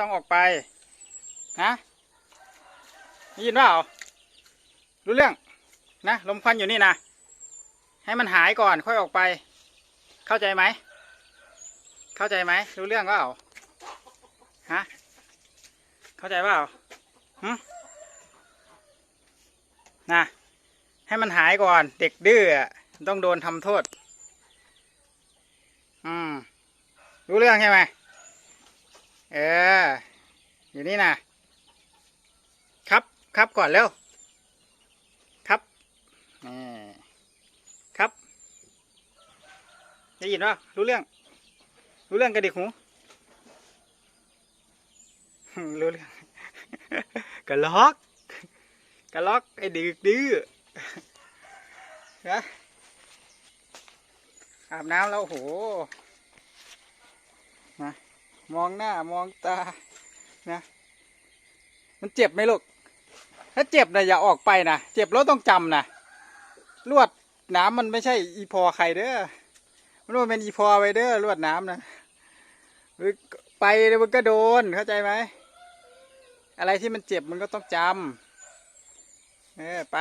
ต้องออกไปฮะได้ยินเปล่ารู้เรื่องนะลมควันอยู่นี่นะให้มันหายก่อนค่อยออกไป เข้าใจไหม เข้าใจไหมรู้เรื่องเปล่าฮะเข้าใจเปล่าหึนะให้มันหายก่อนเด็กดื้อต้องโดนทำโทษ อืม รู้เรื่องใช่ไหม เออ อยู่นี่นะครับ ครับก่อนเร็ว ครับนี่ครับ ได้ยินว่ารู้เรื่อง รู้เรื่องกระดิกหู รู้เรื่อง กระล็อก กระล็อกไอ้ดึกดื้อนะอาบน้ำแล้วโอ้โห มองหน้ามองตานะ มันเจ็บไหมลูก ถ้าเจ็บนะอย่าออกไปนะ เจ็บแล้วต้องจำนะลวดน้ำมันไม่ใช่อีพอใครเด้อมันว่าเป็นอีพอไปเด้อลวดน้ำนะหรือไปมันก็โดนเข้าใจไหม อะไรที่มันเจ็บมันก็ต้องจำเออไป